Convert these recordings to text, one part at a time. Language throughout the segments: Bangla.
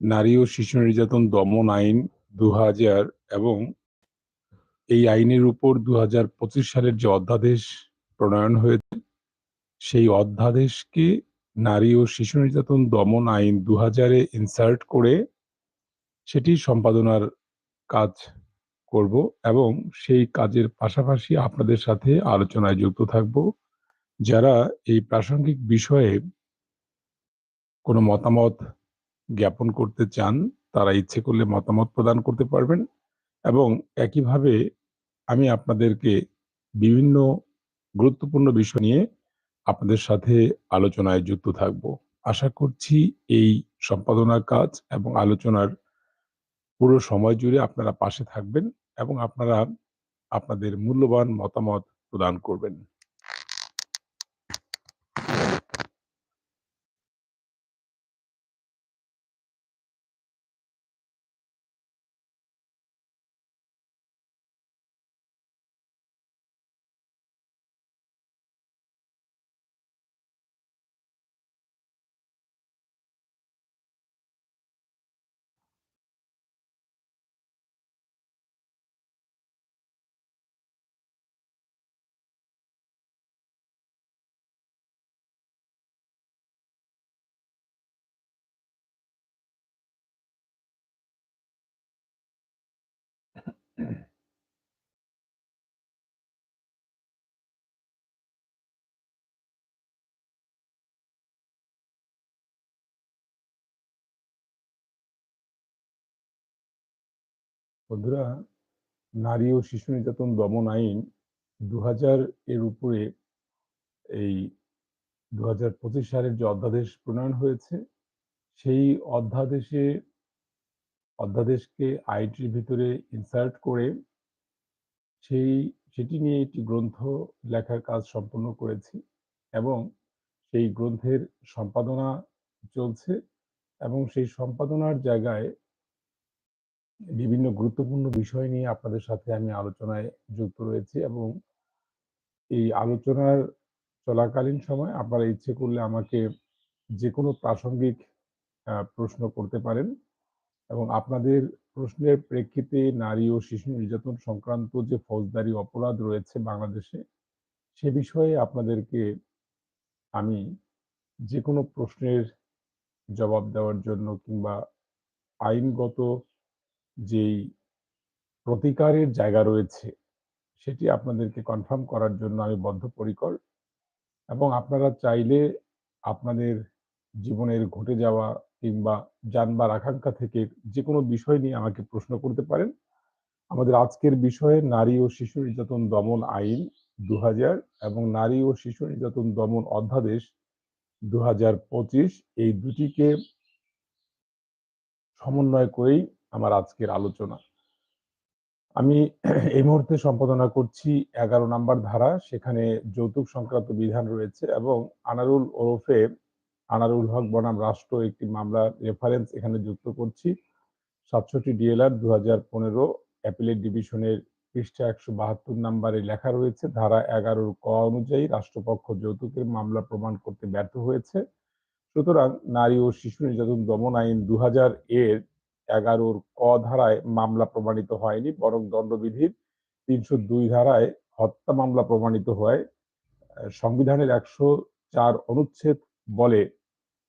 নারী ও শিশু নির্যাতন দমন আইন ২০০০ এবং এই আইনের উপর ২০২৫ সালের যে অধ্যাদেশ প্রণয়ন হয়েছে, সেই অধ্যাদেশকে নারী ও শিশু নির্যাতন দমন আইন ২০০০ এ ইনসার্ট করে সেটি সম্পাদনার কাজ করব এবং সেই কাজের পাশাপাশি আপনাদের সাথে আলোচনায় যুক্ত থাকব। যারা এই প্রাসঙ্গিক বিষয়ে কোনো মতামত জ্ঞাপন করতে চান, তারা ইচ্ছে করলে মতামত প্রদান করতে পারবেন এবং একইভাবে আমি আপনাদেরকে বিভিন্ন গুরুত্বপূর্ণ বিষয় নিয়ে আপনাদের সাথে আলোচনায় যুক্ত থাকব। আশা করছি এই সম্পাদনার কাজ এবং আলোচনার পুরো সময় জুড়ে আপনারা পাশে থাকবেন এবং আপনারা আপনাদের মূল্যবান মতামত প্রদান করবেন। বন্ধুরা, নারী ও শিশু নির্যাতন দমন আইন ২০০০ এর উপরে এই ২০২৫ সালের যে অধ্যাদেশ প্রণয়ন হয়েছে, সেই অধ্যাদেশে অধ্যাদেশকে আইটির ভিতরে ইনসার্ট করে সেই সেটি নিয়ে একটি গ্রন্থ লেখার কাজ সম্পন্ন করেছি এবং সেই গ্রন্থের সম্পাদনা চলছে এবং সেই সম্পাদনার জায়গায় বিভিন্ন গুরুত্বপূর্ণ বিষয় নিয়ে আপনাদের সাথে আমি আলোচনায় যুক্ত রয়েছি এবং এই আলোচনার চলাকালীন সময় আপনারা ইচ্ছে করলে আমাকে যে কোনো প্রাসঙ্গিক প্রশ্ন করতে পারেন এবং আপনাদের প্রশ্নের প্রেক্ষিতে নারী ও শিশু নির্যাতন সংক্রান্ত যে ফৌজদারি অপরাধ রয়েছে বাংলাদেশে, সে বিষয়ে আপনাদেরকে আমি যে কোনো প্রশ্নের জবাব দেওয়ার জন্য কিংবা আইনগত যেই প্রতিকারের জায়গা রয়েছে, সেটি আপনাদেরকে কনফার্ম করার জন্য আমি বদ্ধপরিকর এবং আপনারা চাইলে আপনাদের জীবনের ঘটে যাওয়া কিংবা জানবার আকাঙ্ক্ষা থেকে যে কোনো বিষয় নিয়ে আমাকে প্রশ্ন করতে পারেন। আমাদের আজকের বিষয়ে নারী ও শিশু নির্যাতন দমন আইন দু হাজার এবং নারী ও শিশু নির্যাতন দমন অধ্যাদেশ দু হাজার পঁচিশ এই দুটিকে সমন্বয় করেই আমার আজকের আলোচনা। আমি এই মুহূর্তে সম্পাদনা করছি এগারো নাম্বার ধারা, সেখানে যৌতুক সংক্রান্ত বিধান রয়েছে এবং আনারুল ওরফে আনারুল হক বনাম রাষ্ট্র একটি মামলা রেফারেন্স এখানে যুক্ত করছি। সাতষট্টি ডিএলআর দু হাজার পনেরো অ্যাপিলেট ডিভিশনের পৃষ্ঠা একশো বাহাত্তর নাম্বারে লেখা রয়েছে, ধারা এগারোর ক অনুযায়ী রাষ্ট্রপক্ষ যৌতুকের মামলা প্রমাণ করতে ব্যর্থ হয়েছে। সুতরাং নারী ও শিশু নির্যাতন দমন আইন দু হাজার এর এগারোর ক ধারায় মামলা প্রমাণিত হয়নি, বরং দণ্ডবিধির তিনশো দুই ধারায় হত্যা মামলা প্রমাণিত হয়। সংবিধানের একশো চার অনুচ্ছেদ বলে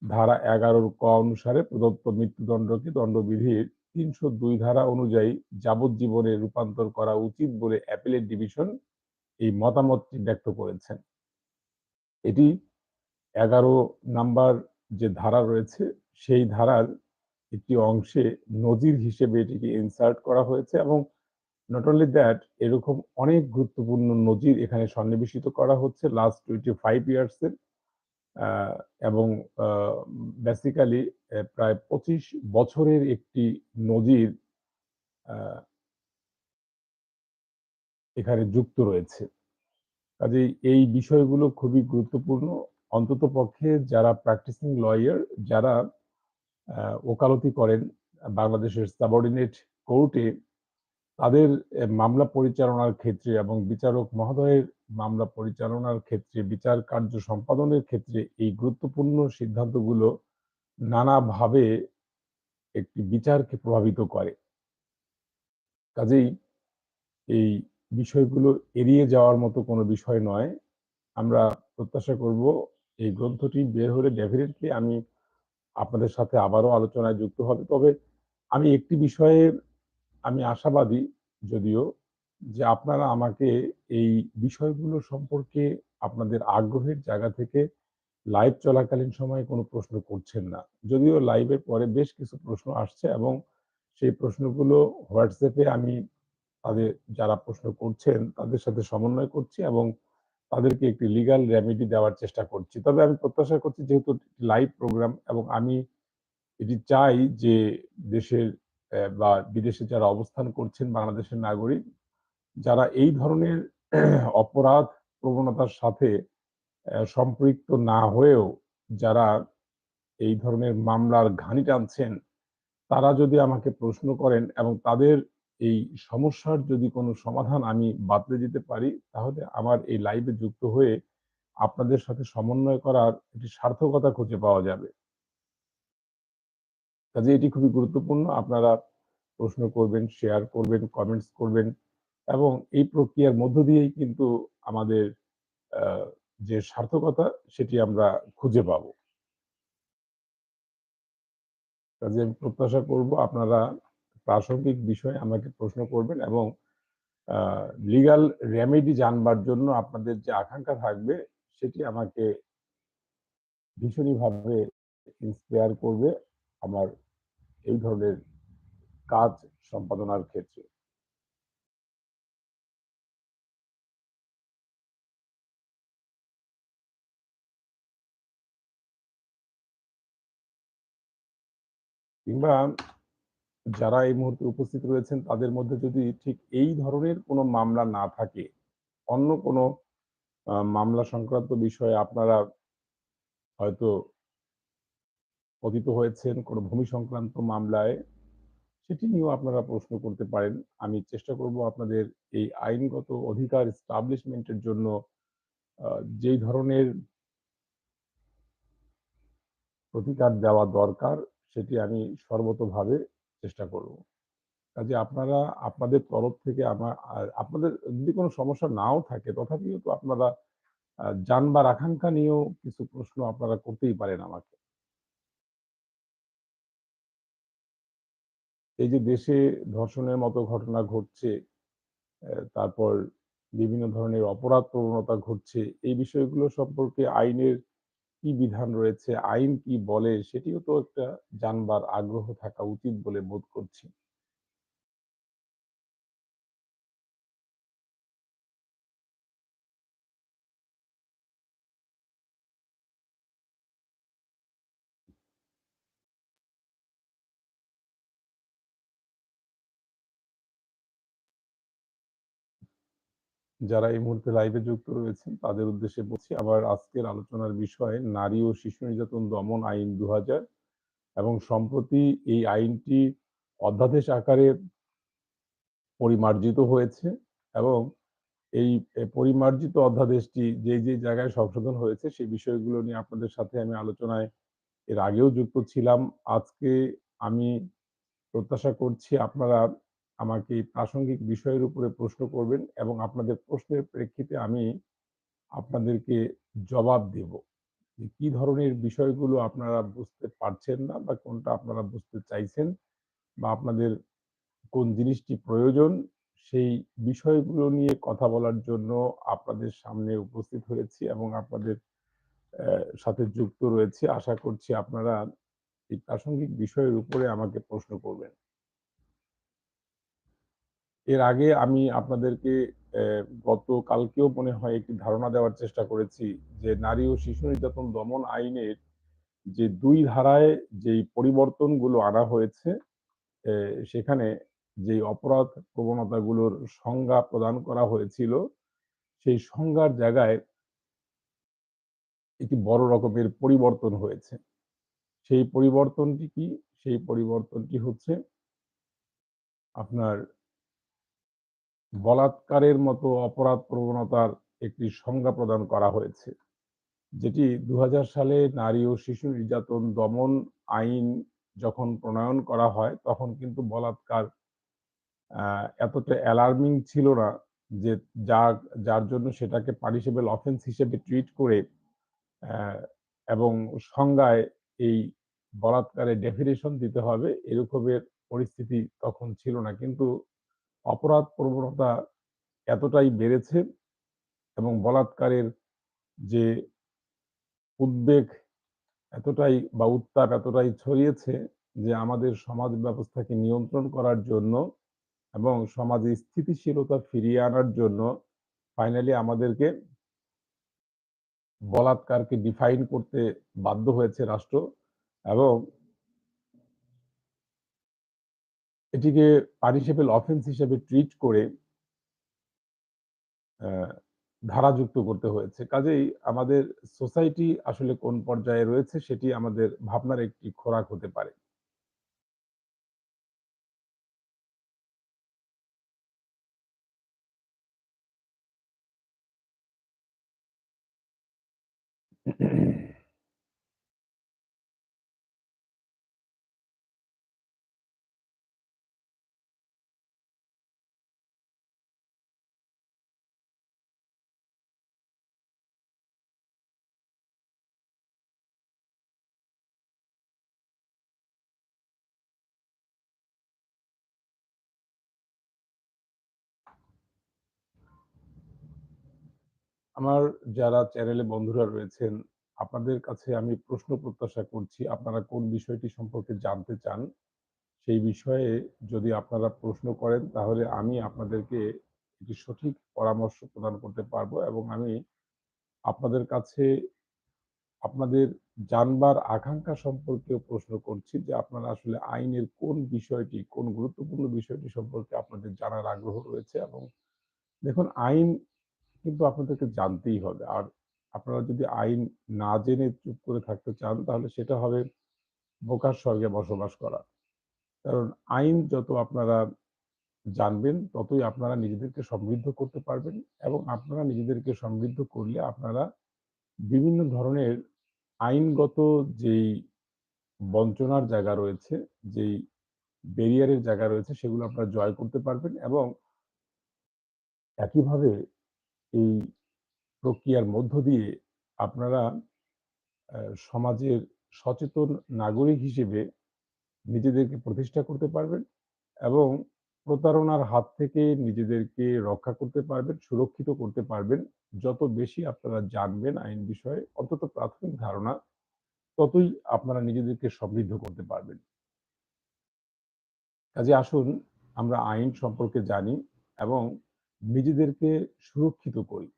ধারা এগারোর ক অনুসারে প্রদত্ত মৃত্যুদণ্ডকে দণ্ডবিধির তিনশো দুই ধারা অনুযায়ী যাবজ্জীবনে রূপান্তর করা উচিত বলে অ্যাপিলেট ডিভিশন এই মতামতটি ব্যক্ত করেছেন এটি এগারো নাম্বার যে ধারা রয়েছে, সেই ধারার একটি অংশে নজির হিসেবে এটিকে ইনসার্ট করা হয়েছে এবং নট অনলি দ্যাট এরকম অনেক গুরুত্বপূর্ণ নজির এখানে সন্নিবেশিত করা হচ্ছে লাস্ট টোয়েন্টি ফাইভ ইয়ার্সের এবং বেসিক্যালি প্রায় পঁচিশ বছরের একটি নজির এখানে যুক্ত রয়েছে। কাজেই এই বিষয়গুলো খুবই গুরুত্বপূর্ণ। অন্তত পক্ষে যারা প্র্যাকটিসিং লয়ার যারা ওকালতি করেন বাংলাদেশের সাবঅর্ডিনেট কোর্টে তাদের মামলা পরিচালনার ক্ষেত্রে এবং বিচারক মহোদয়ের মামলা পরিচালনার ক্ষেত্রে, বিচার কার্য সম্পাদনের ক্ষেত্রে এই গুরুত্বপূর্ণ সিদ্ধান্তগুলো নানাভাবে একটি বিচারকে প্রভাবিত করে। কাজেই এই বিষয়গুলো এড়িয়ে যাওয়ার মতো কোনো বিষয় নয়। আমরা প্রত্যাশা করব এই গ্রন্থটি বের হলে ডেফিনেটলি আমি আপনাদের সাথে আবারও আলোচনায় যুক্ত হবে। তবে আমি একটি বিষয়ে আমি আশাবাদী যদিও যে আপনারা আমাকে এই বিষয়গুলো সম্পর্কে আপনাদের আগ্রহের জায়গা থেকে লাইভ চলাকালীন সময়ে কোনো প্রশ্ন করছেন না। যদিও লাইভের পরে বেশ কিছু প্রশ্ন আসছে এবং সেই প্রশ্নগুলো হোয়াটসঅ্যাপে আমি তাদের যারা প্রশ্ন করছেন তাদের সাথে সমন্বয় করছি এবং তাদেরকে একটি লিগাল রেমেডি দেওয়ার চেষ্টা করছি। তবে আমি প্রত্যাশা করছি যেহেতু লাইভ প্রোগ্রাম এবং আমি এটি চাই যে দেশের বা বিদেশে যারা অবস্থান করছেন বাংলাদেশের নাগরিক, যারা এই ধরনের অপরাধ প্রবণতার সাথে সম্পৃক্ত না হয়েও যারা এই ধরনের মামলার ঘানি টানছেন, তারা যদি আমাকে প্রশ্ন করেন এবং তাদের এই সমস্যার যদি কোনো সমাধান আমি বাতলে দিতে পারি, তাহলে আমার এই লাইভে যুক্ত হয়ে আপনাদের সাথে সমন্বয় করার একটি সার্থকতা খুঁজে পাওয়া যাবে। কাজে এটি খুবই গুরুত্বপূর্ণ। আপনারা প্রশ্ন করবেন শেয়ার করবেন কমেন্টস করবেন এবং এই প্রক্রিয়ার মধ্য দিয়েই কিন্তু আমাদের যে সার্থকতা সেটি আমরা খুঁজে পাব। কাজে আমি প্রত্যাশা করব আপনারা প্রাসঙ্গিক বিষয়ে আমাকে প্রশ্ন করবেন এবং লিগাল রেমেডি জানবার জন্য আপনাদের যে আকাঙ্ক্ষা থাকবে, সেটি আমাকে ভীষণইভাবে ইন্সপায়ার করবে আমার এই ধরনের কাজ সম্পাদনার ক্ষেত্রে। কিংবা যারা এই মুহূর্তে উপস্থিত রয়েছেন, তাদের মধ্যে যদি ঠিক এই ধরনের কোনো মামলা না থাকে, অন্য কোনো মামলা সংক্রান্ত বিষয়ে আপনারা হয়তো পতিত হয়েছেন কোনো ভূমি সংক্রান্ত মামলায়, সেটি নিয়েও আপনারা প্রশ্ন করতে পারেন। আমি চেষ্টা করব আপনাদের এই আইনগত অধিকার স্টাবলিশমেন্টের জন্য যেই ধরনের প্রতিকার দেওয়া দরকার, সেটি আমি সর্বতভাবে চেষ্টা করব। কাজে আপনারা, আপনাদের তরফ থেকে আমার আপনাদের যদি কোনো সমস্যা নাও থাকে, তথাপিও তো আপনারা জানবার আকাঙ্ক্ষা নিয়েও কিছু প্রশ্ন আপনারা করতেই পারেন আমাকে। এই যে দেশে ধর্ষণের মতো ঘটনা ঘটছে তারপর বিভিন্ন ধরনের অপরাধ প্রবণতা ঘটছে, এই বিষয়গুলো সম্পর্কে আইনের কি বিধান রয়েছে, আইন কি বলে, সেটিও তো একটা জানবার আগ্রহ থাকা উচিত বলে বোধ করছি। যারা এই মুহূর্তে লাইভে যুক্ত রয়েছেন, তাদের উদ্দেশ্যে বলছি, আবার আজকের আলোচনার বিষয়, নারী ও শিশু নির্যাতন দমন আইন দু হাজার এবং সম্প্রতি এই আইনটি অধ্যাদেশ আকারে পরিমার্জিত হয়েছে এবং এই পরিমার্জিত অধ্যাদেশটি যে যে জায়গায় সংশোধন হয়েছে, সেই বিষয়গুলো নিয়ে আপনাদের সাথে আমি আলোচনায় এর আগেও যুক্ত ছিলাম। আজকে আমি প্রত্যাশা করছি আপনারা আমাকে প্রাসঙ্গিক বিষয়ের উপরে প্রশ্ন করবেন এবং আপনাদের প্রশ্নের প্রেক্ষিতে আমি আপনাদেরকে জবাব দেব যে কি ধরনের বিষয়গুলো আপনারা বুঝতে পারছেন না বা কোনটা আপনারা বুঝতে চাইছেন বা আপনাদের কোন জিনিসটি প্রয়োজন, সেই বিষয়গুলো নিয়ে কথা বলার জন্য আপনাদের সামনে উপস্থিত হয়েছি এবং আপনাদের সাথে যুক্ত রয়েছি। আশা করছি আপনারা এই প্রাসঙ্গিক বিষয়ের উপরে আমাকে প্রশ্ন করবেন। এর আগে আমি আপনাদেরকে গতকালকেও মনে হয় একটি ধারণা দেওয়ার চেষ্টা করেছি যে নারী ও শিশু নির্যাতন দমন আইনের যে দুই ধারায় যেই পরিবর্তনগুলো আনা হয়েছে সেখানে যে অপরাধ প্রবণতাগুলোর সংজ্ঞা প্রদান করা হয়েছিল, সেই সংজ্ঞার জায়গায় একটি বড় রকমের পরিবর্তন হয়েছে। সেই পরিবর্তনটি কি? সেই পরিবর্তনটি হচ্ছে আপনার বলাৎকারের মতো অপরাধ প্রবণতার একটি সংজ্ঞা প্রদান করা হয়েছে, যেটি দু হাজার সালে নারী ও শিশু নির্যাতন দমন আইন যখন প্রণয়ন করা হয়, তখন কিন্তু বলাৎকার এতটা অ্যালার্মিং ছিল না যে যা, যার জন্য সেটাকে পানিশেবল অফেন্স হিসেবে ট্রিট করে এবং সংজ্ঞায় এই বলাৎকারের ডেফিনেশন দিতে হবে, এরকমের পরিস্থিতি তখন ছিল না। কিন্তু অপরাধ প্রবণতা এতটাই বেড়েছে এবং বলাৎকারের যে উদ্বেগ এতটাই বা উত্তাপ এতটাই ছড়িয়েছে যে আমাদের সমাজ ব্যবস্থাকে নিয়ন্ত্রণ করার জন্য এবং সমাজে স্থিতিশীলতা ফিরিয়ে আনার জন্য ফাইনালি আমাদেরকে বলাৎকারকে ডিফাইন করতে বাধ্য হয়েছে রাষ্ট্র এবং এটিকে পানিশেবল অফেন্স হিসেবে ট্রিট করে ধারাযুক্ত করতে হয়েছে। কাজেই আমাদের সোসাইটি আসলে কোন পর্যায়ে রয়েছে সেটি আমাদের ভাবনার একটি খোরাক হতে পারে। আমার যারা চ্যানেলে বন্ধুরা রয়েছেন, আপনাদের কাছে আমি প্রশ্ন প্রত্যাশা করছি। আপনারা কোন বিষয়টি সম্পর্কে জানতে চান? সেই বিষয়ে যদি আপনারা প্রশ্ন করেন তাহলে আমি আপনাদেরকে একটি সঠিক পরামর্শ প্রদান করতে পারব এবং আমি আপনাদের কাছে আপনাদের জানবার আকাঙ্ক্ষা সম্পর্কেও প্রশ্ন করছি যে আপনারা আসলে আইনের কোন বিষয়টি, কোন গুরুত্বপূর্ণ বিষয়টি সম্পর্কে আপনাদের জানার আগ্রহ রয়েছে এবং দেখুন আইন কিন্তু আপনাদেরকে জানতেই হবে। আর আপনারা যদি আইন না জেনে চুপ করে থাকতে চান তাহলে সেটা হবে বোকার স্বর্গে বসবাস করা। কারণ আইন যত আপনারা জানবেন ততই আপনারা নিজেদেরকে সমৃদ্ধ করতে পারবেন এবং আপনারা নিজেদেরকে সমৃদ্ধ করলে আপনারা বিভিন্ন ধরনের আইনগত যেই বঞ্চনার জায়গা রয়েছে, যেই ব্যারিয়ারের জায়গা রয়েছে সেগুলো আপনারা জয় করতে পারবেন এবং একইভাবে এই প্রক্রিয়ার মধ্য দিয়ে আপনারা সমাজের সচেতন নাগরিক হিসেবে নিজেদেরকে প্রতিষ্ঠা করতে পারবেন এবং প্রতারণার হাত থেকে নিজেদেরকে রক্ষা করতে পারবেন, সুরক্ষিত করতে পারবেন। যত বেশি আপনারা জানবেন আইন বিষয়ে অন্তত প্রাথমিক ধারণা, ততই আপনারা নিজেদেরকে সমৃদ্ধ করতে পারবেন। কাজে আসুন আমরা আইন সম্পর্কে জানি এবং নিজেদেরকে সুরক্ষিত করি।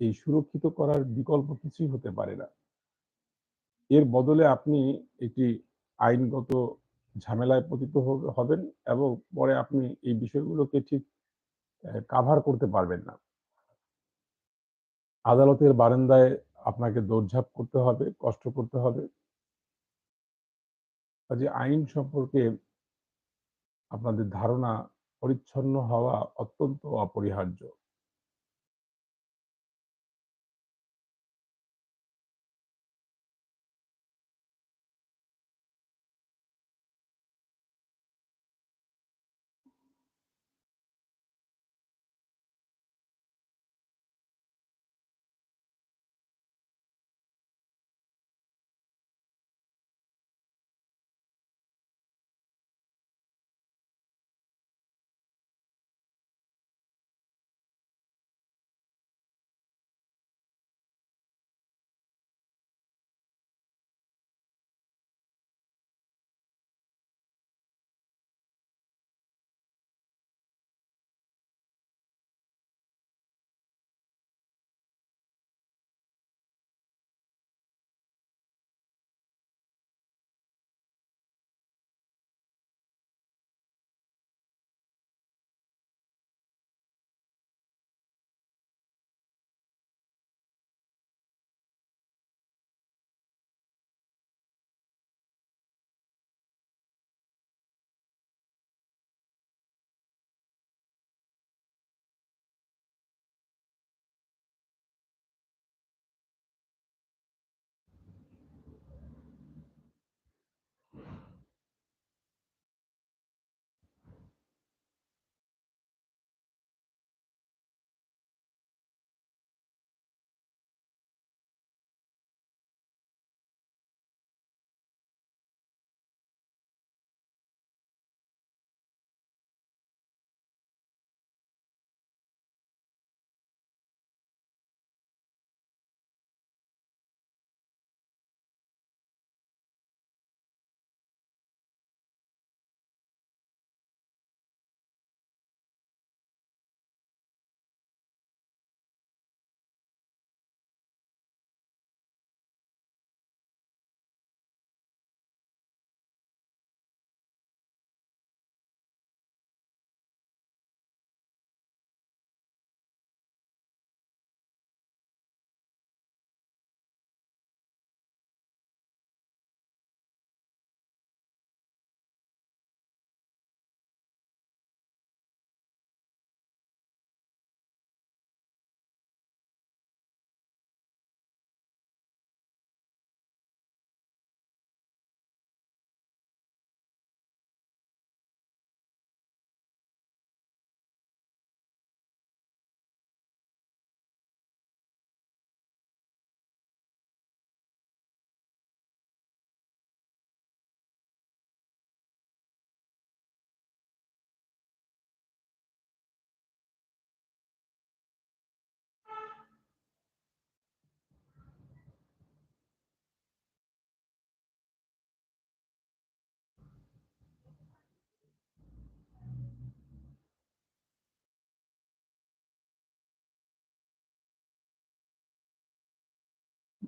এই সুরক্ষিত করার বিকল্প কিছুই হতে পারে না। এর বদলে আপনি একটি আইনগত ঝামেলায় পতিত হবেন এবং পরে আপনি এই বিষয়গুলোকে ঠিক কাভার করতে পারবেন না। আদালতের বারান্দায় আপনাকে দৌড়ঝাঁপ করতে হবে, কষ্ট করতে হবে। কাজেই আইন সম্পর্কে আপনাদের ধারণা পরিচ্ছন্ন হওয়া অত্যন্ত অপরিহার্য।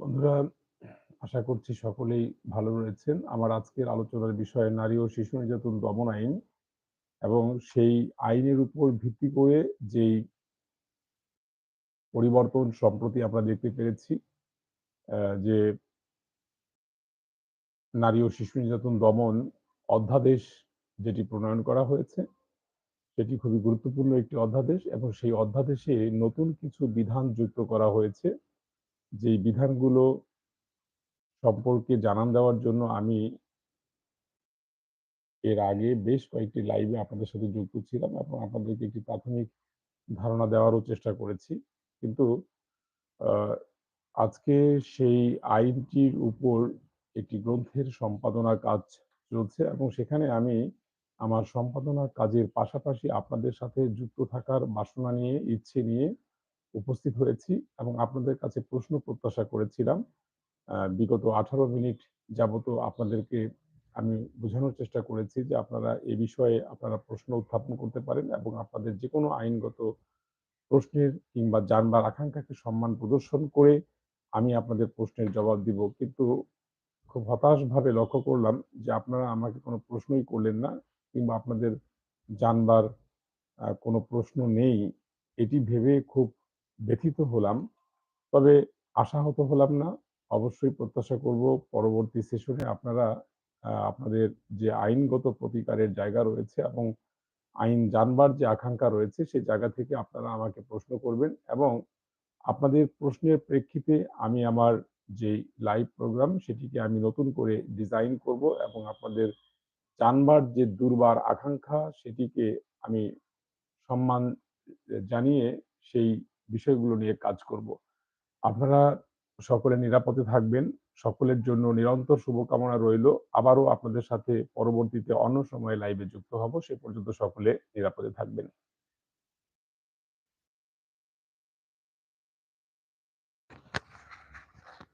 বন্ধুরা আশা করছি সকলেই ভালো রয়েছেন। আমার আজকের আলোচনার বিষয় নারী ও শিশু নির্যাতন দমন আইন এবং সেই আইনের উপর ভিত্তি করে যেই পরিবর্তন সম্প্রতি আমরা দেখতে পেরেছি যে নারী ও শিশু নির্যাতন দমন অধ্যাদেশ যেটি প্রণয়ন করা হয়েছে, সেটি খুবই গুরুত্বপূর্ণ একটি অধ্যাদেশ এবং সেই অধ্যাদেশে নতুন কিছু বিধান যুক্ত করা হয়েছে। যেই বিধানগুলো সম্পর্কে জানান দেওয়ার জন্য আমি এর আগে বেশ কয়েকটি লাইভে আপনাদের সাথে যুক্ত ছিলাম এবং আপনাদেরকে একটি প্রাথমিক ধারণা দেওয়ারও চেষ্টা করেছি। কিন্তু আজকে সেই আইনটির উপর একটি গ্রন্থের সম্পাদনার কাজ চলছে এবং সেখানে আমি আমার সম্পাদনার কাজের পাশাপাশি আপনাদের সাথে যুক্ত থাকার বাসনা নিয়ে, ইচ্ছে নিয়ে উপস্থিত হয়েছি এবং আপনাদের কাছে প্রশ্ন প্রত্যাশা করেছিলাম। বিগত ১৮ মিনিট যাবত আপনাদেরকে আমি বোঝানোর চেষ্টা করেছি যে আপনারা এ বিষয়ে আপনারা প্রশ্ন উত্থাপন করতে পারেন এবং আপনাদের যে কোনো আইনগত প্রশ্নের কিংবা জানবার আকাঙ্ক্ষাকে সম্মান প্রদর্শন করে আমি আপনাদের প্রশ্নের জবাব দিব। কিন্তু খুব হতাশভাবে লক্ষ্য করলাম যে আপনারা আমাকে কোনো প্রশ্নই করলেন না কিংবা আপনাদের জানবার কোনো প্রশ্ন নেই। এটি ভেবে খুব ব্যথিত হলাম। তবে আশাহত হলাম না। অবশ্যই প্রত্যাশা করব পরবর্তী সেশনে আপনারা আপনাদের যে আইনগত প্রতিকারের জায়গা রয়েছে এবং আইন জানবার যে আকাঙ্ক্ষা রয়েছে সেই জায়গা থেকে আপনারা আমাকে প্রশ্ন করবেন এবং আপনাদের প্রশ্নের প্রেক্ষিতে আমি আমার যেই লাইভ প্রোগ্রাম সেটিকে আমি নতুন করে ডিজাইন করব এবং আপনাদের জানবার যে দুর্বার আকাঙ্ক্ষা, সেটিকে আমি সম্মান জানিয়ে সেই বিষয়গুলো নিয়ে কাজ করব। আপনারা সকলে নিরাপদে থাকবেন। সকলের জন্য নিরন্তর শুভকামনা রইল আবারও আপনাদের সাথে পরবর্তীতে অন্য সময়ে লাইভে যুক্ত হব। সে পর্যন্ত সকলে নিরাপদে থাকবেন।